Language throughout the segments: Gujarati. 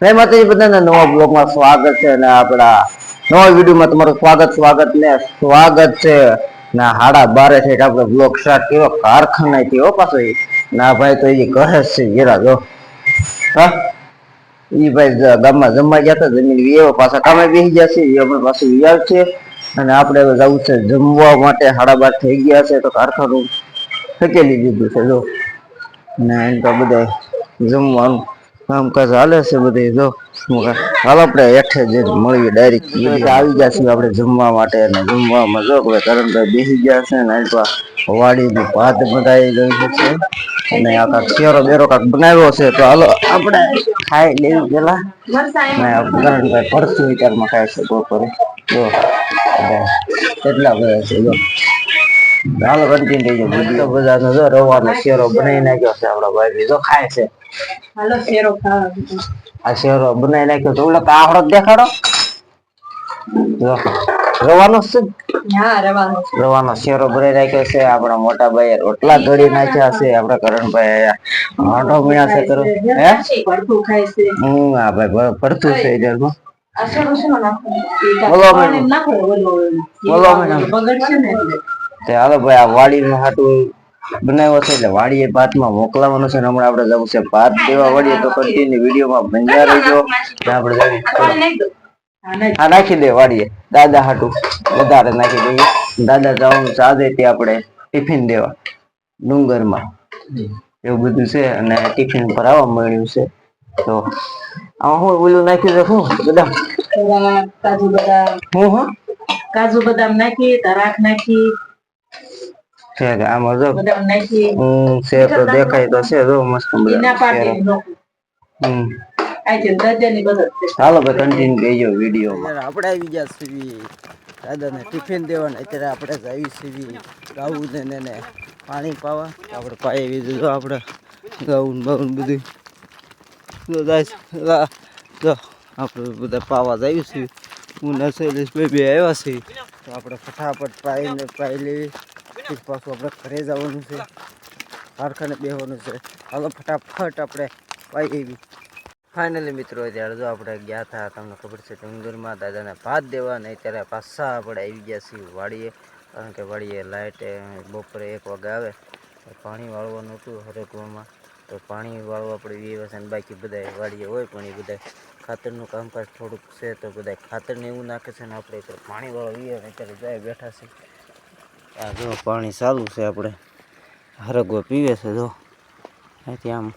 જય માતાજી બધાને નવા બ્લોગમાં સ્વાગત છે અને આપણા નવા વિડીયોમાં તમારું સ્વાગત સ્વાગત ને સ્વાગત છે. ને હાડા બારે છે આપણે બ્લોગ સ્ટાર્ટ કર્યો કારખાના થયો પાછો. ના ભાઈ તો એ કહે છે જરા જો. હા? એ ભાઈ ગામમાં જમવા ગયા હતા, જમીન વીએ પાછા કામે બેસી ગયા છે એ આપણે પાછું વિયાર છે. અને આપણે જવું છે જમવા માટે, હાડા બાર થઈ ગયા છે, તો કારખાનું ફેંકેલી દીધું છે, જો. ને એમ તો બધા જમવાનું કામકાજ હાલે છે બધે, જો. હાલો આપણે હેઠે જે મળીએ ડાયરેક્ટ આવી ગયા છીએ આપણે જમવા માટે અને જમવામાં જો હવે કરણભાઈ બેસી ગયા છે ને તો વાડીની ભાત બધાઈ ગઈ છે અને આ કાંક શેરો બેરો કાંક બનાવ્યો છે, તો હાલો આપણે ખાઈ લેવી પેલા ને કરણભાઈ પડતું વિચારમાં ખાય છે બપોરે. જો કેટલા બધા છે, જો. હાલો કન્ટિન્યુ થઈ ગયો. બધા રવાનો શેરો બનાવી નાખ્યો છે આપણા ભાઈ જો ખાય છે. હાલો શેરો ખાવા. આ શેરો બનાવી નાખ્યો તો ઓલા કાહડો દેખાડો. રવાનો છે હા રવાનો. રવાનો શેરો બનાવી નાખ્યો છે. આપણા મોટા ભાઈ રોટલા ઘડી નાખ્યા છે. આપણા કરણભાઈ આંટો મીણા છે કરો. હે? ભરતું ખાય છે. હમ આ ભાઈ ભરતું છે કાંઈ બોલો ને ઓલું. બોલો ને તે હાલો ભાઈ આ વાડીનું હાટું બનાવ્યો છે એટલે વાડીએ ભાતમાં મોકલાવાનું છે હમણાં આપણે જવું છે ભાત દેવા વાડીએ તો કન્ટિન્યુ વિડીયોમાં બંધા રહેજો. આપણે. હા, નાખી. દે. વાડીએ. દાદા હાટું વધારે નાખી દઈએ. દાદા જવાનું સાદે ત્યાં આપણે ટિફિન દેવા ડુંગરમાં. એવું બધું છે અને ટિફિન ભરાવા મળ્યું છે. તો આમાં હું ઓલું નાખી શું બધા કાજુ બદામ. હું હા? કાજુ બદામ નાખી તરાક નાખી છે કે આમાં જો છે તો દેખાય તો છે જો મસ્ત હમ. છે છે. ચાલો ભાઈ કન્ટિન્યુ કહેજો વિડીયોમાં. આપણે આવી ગયા સીવી દાદાને ટિફિન દેવાને અત્યારે આપણે આવી સીવી ગાવું ને એને પાણી પાવા. આપણે પાઈ દીધું આપણે ગાવું બાવું બધું. જો જો આપણે બધા પાવા જ છીએ. હું ને શૈલેષભાઈ બે આવ્યા છીએ. તો આપણે ફટાફટ પાઈને પાઈ લેવી. પછી પાછું આપણે ઘરે જવાનું છે. કારખાને બેસવાનું છે. હાલો, ફટાફટ આપણે પાઈ આવી ફાઇનલી મિત્રો ત્યારે જો આપણે ગયા હતા, તમને ખબર છે ડુંગરમાં દાદાને ભાત દેવા નહીં અત્યારે પાછા આપણે આવી ગયા છીએ વાડીએ. કારણ કે વાડીએ લાઇટ બપોરે એક વાગે આવે પાણી વાળવાનું હતું હરેકવામાં તો પાણી વાળવા આપણે વ્યવસાય બાકી બધા વાડીએ હોય પણ એ બધા ખાતરનું કામકાજ થોડુંક છે, તો બધા ખાતરને એવું નાખે છે ને આપણે પાણી વાળો વીએ અત્યારે જાય બેઠા છે. આ જો પાણી ચાલુ છે આપણે. હરગવો પીવે છે જો. અહીંથી આમ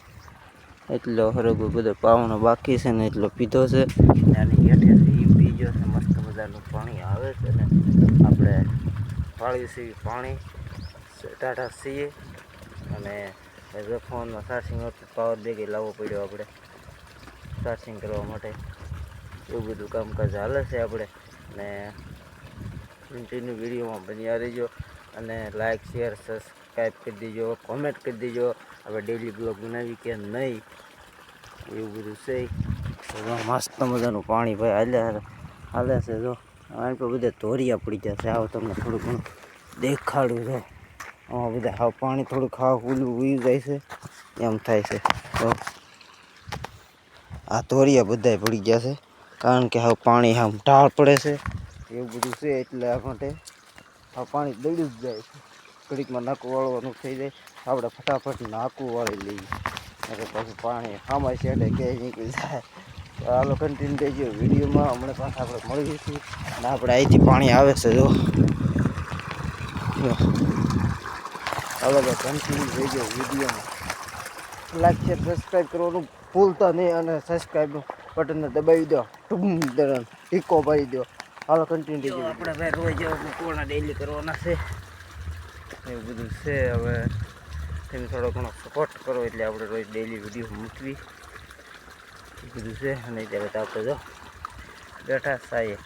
એટલો હરગો બધો પાવાનો બાકી છે ને એટલો પીધો છે. આની હેઠે એ પી ગયો છે, મસ્ત મજાનું પાણી આવે છે ને. આપણે પાળી સીવી પાણી ટાટા સીએ અને જો ફોનમાં ચાર્જિંગ પાવર બેગે લાવવો પડ્યો આપણે. ચાર્જિંગ કરવા માટે. એવું બધું કામકાજ હાલે છે આપણે. ને કન્ટિન્યુ વિડીયોમાં બન્યા રહેજો. અને લાઇક શેર સબસ્ક્રાઈબ કરી દેજો કોમેન્ટ કરી દેજો. આપણે ડેલી બ્લોગ બનાવી કે નહીં, એવું બધું છે. તો જો મસ્ત મજાનું પાણી ભાઈ હાલે હાલે છે જો. આની પર બધા ધોરિયા પડી જશે આવો તમને થોડું ઘણું દેખાડું છે. આમાં બધા હાવ પાણી થોડુંક હાવ ઉલું ઉઈ જાય છે. એમ થાય છે. તો આ ધોરિયા બધાય પડી ગયા છે. કારણ કે હાવ પાણી આમ ઢાળ પડે છે. એવું બધું છે એટલે આ માટે. આ પાણી દળી જ જાય છે. ઘડીકમાં નાકું વાળવાનું થઈ જાય. આપણે ફટાફટ નાકું વાળી લઈએ. એટલે પછી પાણી આમાં છેડે કે નીકળી જાય. તો હાલો કન્ટિન્યુ ગયો વિડીયોમાં. હમણાં પાછા આપણે મળી જઈશું અને આપણે અહીંથી પાણી આવે છે, જો. હવે તો કન્ટિન્યુ થઈ ગયો વિડીયોમાં. લાઈક શેર સબસ્ક્રાઈબ કરવાનું ભૂલતા નહીં અને સબસ્ક્રાઈબ બટનને દબાવી દો. ટૂમ દરણ ટીકો ભરી દો. હાલો કન્ટિન્યુ દેજો આપણે ભાઈ રોજ મૂકવાના ડેલી કરવાના છે. એવું બધું છે હવે તમે થોડો ઘણો સપોર્ટ કરો એટલે આપણે રોજ ડેલી વીડિયો મૂકવી. એ બધું છે અને ત્યારે તો આપણે જો બેઠા સાયે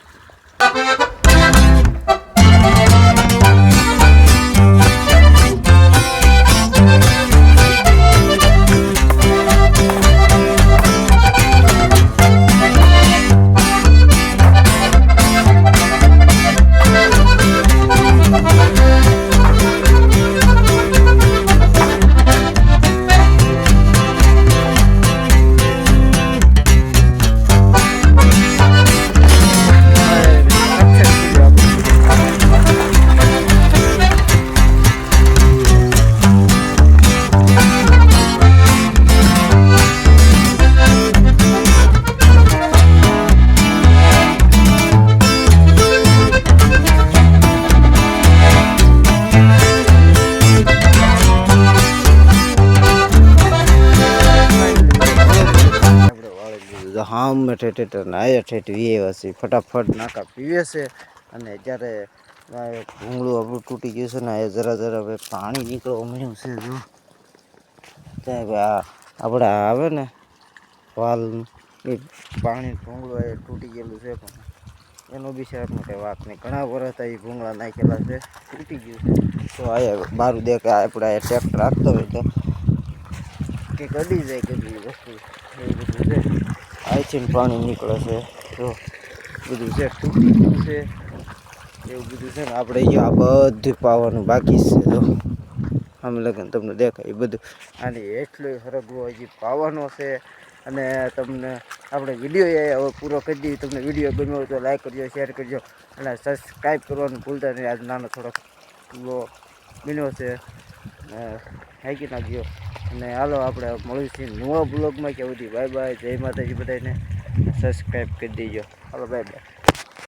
હામ ઠેઠ ઠેઠ ને આયા ઠેઠ વીએ હશે ફટાફટ નાકા પીવે છે અને જ્યારે ભૂંગળું આપણું તૂટી ગયું છે ને એ જરા જરા હવે પાણી નીકળવા મળ્યું છે જો. આપણે આવે ને વાલ એ પાણી ભૂંગળું એ તૂટી ગયેલું છે પણ એનો બી સાહેબ કંઈ વાત નહીં. ઘણા વર્ષ એ ભૂંગળા નાખેલા છે, તૂટી ગયું છે. તો આ બારું દે આપણે આ ટ્રેક્ટર રાખતો હોય તો કે કદી જાય કદી વસ્તુ એવું બધું છે. આઈથી પાણી નીકળે છે. જો, બધું છે, ટૂંકું છે. એવું બધું છે ને આપણે અહીંયા આ બધું પાવાનું બાકી છે, જો. આમ લગન તમને દેખાય એ બધું. આની એટલું હરગવો હજી પાવાનો છે. અને તમને આપણે વીડિયો હવે પૂરો કરી દઈએ. તમને વીડિયો ગમ્યો તો લાઈક કરજો શેર કરજો. અને સબસ્ક્રાઈબ કરવાનું ભૂલતા નહીં. આજ નાનો થોડોક બન્યો છે. હાકી નાખજો અને હાલો આપણે મળીશું નવા બ્લોગમાં. કે બધી બાય બાય જય માતાજી બધાને. સબસ્ક્રાઈબ કરી દેજો. હાલો બાય બાય